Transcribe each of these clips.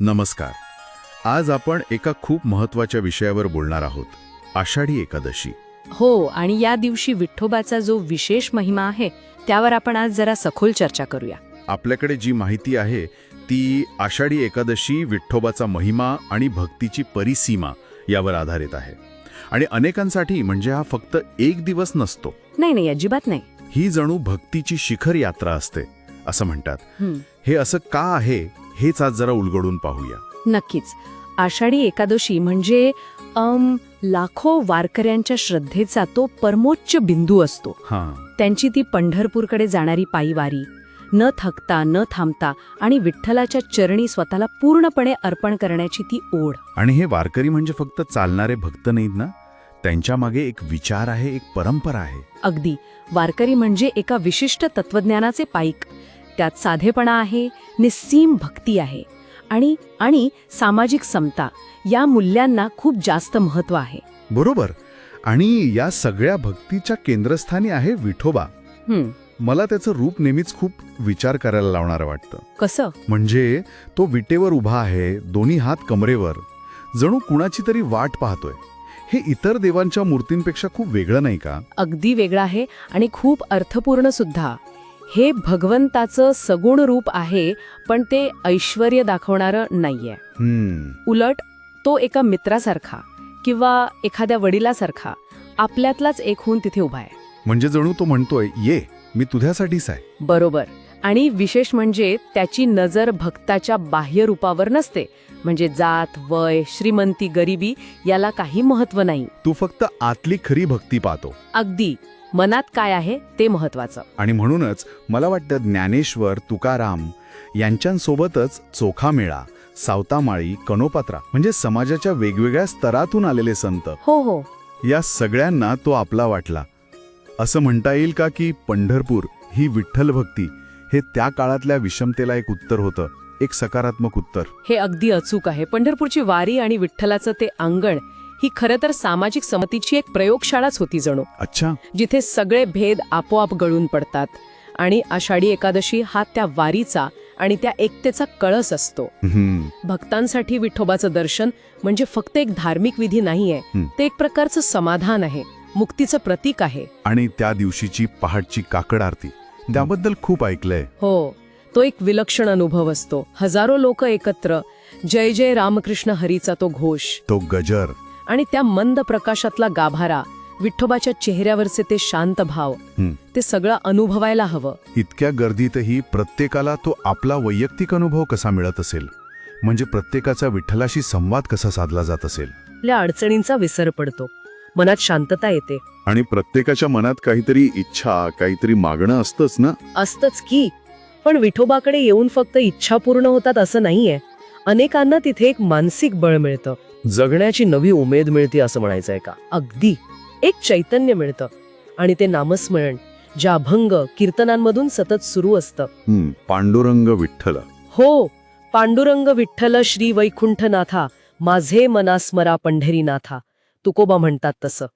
नमस्कार. आज आपण एका खूप महत्त्वाच्या विषयावर बोलणार आहोत आषाढी एकादशी. हो आणि या दिवशी विठ्ठोबाचा जो विशेष महिमा आहे त्यावर आपण आज जरा सखोल चर्चा करूया. आपल्याकडे जी माहिती आहे ती आषाढी एकादशी विठ्ठोबाचा महिमा आणि भक्तीची परिसीमा यावर आधारित आहे. आणि अनेकांसाठी म्हणजे हा फक्त एक दिवस नसतो. नाही नाही अजिबात नाही. ही जणू भक्तीची शिखर यात्रा असते असं म्हणतात. हं, हे असं का आहे हेच आज जरा उलगडून पाहूया. नक्कीच. आषाढी एकादशी म्हणजे अम, लाखो वारकऱ्यांच्या श्रद्धेचा तो परमोच्च बिंदू असतो. हां. त्यांची ती पंढरपूरकडे जाणारी पायीवारी. न थकता न थांबता आणि विठ्ठलाच्या चरणी स्वतःला पूर्णपणे अर्पण करण्याची ती ओढ. आणि हे वारकरी म्हणजे फक्त चालणारे भक्त नाहीत ना? त्यांच्या मागे एक विचार आहे एक परंपरा आहे. अगदी. वारकरी म्हणजे एका विशिष्ट तत्वज्ञानाचे पाईक. त्यात साधेपणा आहे निस्सीम भक्ती आहे आणि आणि सामाजिक समता या मूल्यांना खूप जास्त महत्त्व आहे. बरोबर. आणि या सगळ्या भक्तीच्या केंद्रस्थानी आहे विठोबा. मला त्याचं रूप नेहमीच खूप विचार करायला लावणारं वाटतं. कसं? म्हणजे तो विटेवर उभा आहे दोन्ही हात कमरेवर. जणू कुणाची तरी वाट पाहतोय. हे इतर देवांच्या मूर्तींपेक्षा खूप वेगळं नाही का? अगदी वेगळं आहे आणि खूप अर्थपूर्ण सुद्धा. हे भगवंताचं सगुण रूप आहे पण ते ऐश्वर दाखवणारं नाहीये. उलट तो एका मित्रासारखा किंवा एखाद्या वडिलासारखा आपल्यातलाच एक होऊन तिथे उभा आहे. म्हणजे जणू तो म्हणतोय ये मी तुझ्यासाठीच आहे. बरोबर. आणि विशेष म्हणजे त्याची नजर भक्ताच्या बाह्य रूपावर नसते. म्हणजे जात वय श्रीमंती गरिबी याला काही महत्त्व नाही. तू फक्त आतली खरी भक्ती पाहतो. अगदी. मनात काय आहे ते महत्वाचं. आणि म्हणूनच मला वाटतं ज्ञानेश्वर तुकाराम यांच्यासोबतच चोखामेळा सावतामाळी कनोपात्रा म्हणजे समाजाच्या वेगवेगळ्या स्तरातून आलेले संत. हो हो. या सगळ्यांना तो आपला वाटला. असं म्हणता येईल का की पंढरपूर ही विठ्ठल भक्ती हे त्या काळातल्या विषमतेला एक उत्तर होतं एक सकारात्मक उत्तर? हे अगदी अचूक आहे. पंढरपूरची वारी आणि विठ्ठलाचं ते अंगण ही खरं तर सामाजिक समतीची एक प्रयोगशाळाच होती जणू. अच्छा. जिथे सगळे भेद आपोआप गळून पडतात आणि आषाढी एकादशी हा त्या वारीचा आणि त्या एकतेचा कळस असतो. भक्तांसाठी विठोबाचं दर्शन म्हणजे फक्त एक धार्मिक विधी नाहीये. ते एक प्रकारचं समाधान आहे मुक्तीचं प्रतीक आहे. आणि त्या दिवशीची पहाटची काकड आरती त्याबद्दल खूप ऐकलंय. हो तो एक विलक्षण अनुभव असतो. हजारो लोक एकत्र जय जय रामकृष्ण हरीचा तो घोष. तो गजर. आणि त्या मंद प्रकाशातला गाभारा विठोबाच्या चेहऱ्यावरचे ते शांत भाव. ते सगळं अनुभवायला हवं. इतक्या गर्दीतही प्रत्येकाला तो आपला वैयक्तिक अनुभव कसा मिळत असेल? म्हणजे प्रत्येकाचा विठ्ठलाशी संवाद कसा साधला जात असेल? आपल्या अडचणींचा विसर पडतो. मनात शांतता येते. आणि प्रत्येकाच्या मनात काहीतरी इच्छा काहीतरी मागणं असतंच ना? असतंच की. पण विठोबाकडे येऊन फक्त इच्छा पूर्ण होतात असं नाहीये. अनेकांना तिथे एक मानसिक बळ मिळतं. जगण्याची नवी उमेद मिळते असं म्हणायचंय का? अगदी. एक चैतन्य मिळतं. आणि ते नामस्मरण ज्या अभंग कीर्तनांमधून सतत सुरू असतं. पांडुरंग विठ्ठल. हो पांडुरंग विठ्ठल श्री वैकुंठनाथा माझे मनास्मरा पंढरीनाथा. तुकोबा म्हणतात तसं.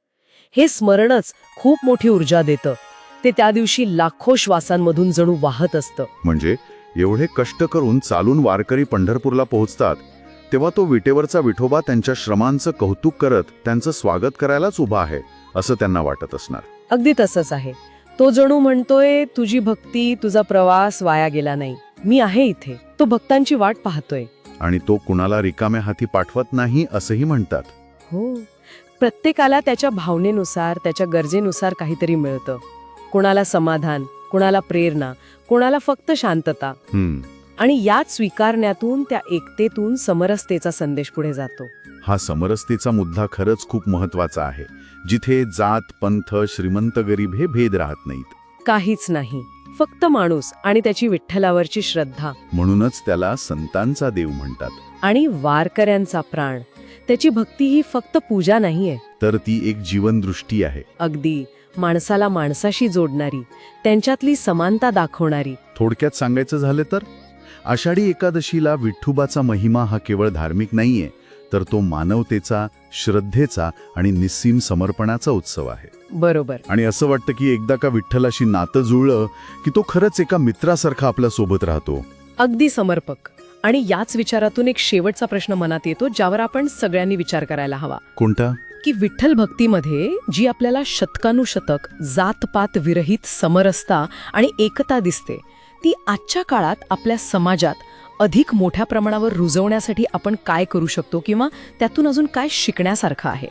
हे स्मरणच खूप मोठी ऊर्जा देतं. ते त्या दिवशी लाखो श्वासांमधून जणू वाहत असतं. म्हणजे एवढे कष्ट करून चालून वारकरी पंढरपूरला पोहोचतात तेव्हा तो विटेवरचा विठोबा त्यांच्या श्रमांचं कौतुक करत त्यांचं स्वागत करायलाच उभा आहे असं त्यांना वाटत असणार. अगदी तसंच आहे. तो जणू म्हणतोय तुझी भक्ती तुझा प्रवास वाया गेला नाही. मी आहे इथे. तो भक्तांची वाट पाहतोय. आणि तो कुणाला रिकाम्या हाती पाठवत नाही असंही म्हणतात. हो. प्रत्येकाला त्याच्या भावनेनुसार त्याच्या गरजेनुसार काहीतरी मिळतं. कोणाला समाधान कोणाला प्रेरणा कोणाला फक्त शांतता. आणि याच स्वीकारण्यातून त्या एकतेतून समरसतेचा संदेश पुढे जातो. हा समरसतेचा मुद्दा खरंच खूप महत्त्वाचा आहे जिथे जात पंथ श्रीमंत गरीब हे भेद राहत नाहीत. काहीच नाही. फक्त माणूस आणि त्याची विठ्ठलावरची श्रद्धा. म्हणूनच त्याला संतांचा देव म्हणतात. आणि वारकऱ्यांचा प्राण. त्याची भक्ती ही फक्त पूजा नाहीये. तर ती एक जीवनदृष्टी आहे. अगदी माणसाला माणसाशी जोडणारी त्यांच्यातली समानता दाखवणारी. थोडक्यात सांगायचं झालं तर? आषाढी एकादशीला विठ्ठुबाचा महिमा हा केवळ धार्मिक नाहीये तर तो मानवतेचा श्रद्धेचा आणि निस्सीम समर्पणाचा उत्सव आहे. बरोबर. आणि असं वाटतं की एकदा का विठ्ठलाशी नातं जुळलं की तो खरंच एका मित्रासारखा आपल्यासोबत राहतो. अगदी समर्पक. आणि याच विचारातून एक शेवटचा प्रश्न मनात येतो ज्यावर आपण सगळ्यांनी विचार करायला हवा. कोणता? की विठ्ठल भक्तीमध्ये जी आपल्याला शतकानुशतक जातपात विरहित समरसता आणि एकता दिसते ती आजच्या काळात आपल्या समाजात अधिक मोठ्या प्रमाणावर रुजवण्यासाठी आपण काय करू शकतो किंवा त्यातून अजून काय शिकण्यासारखं आहे?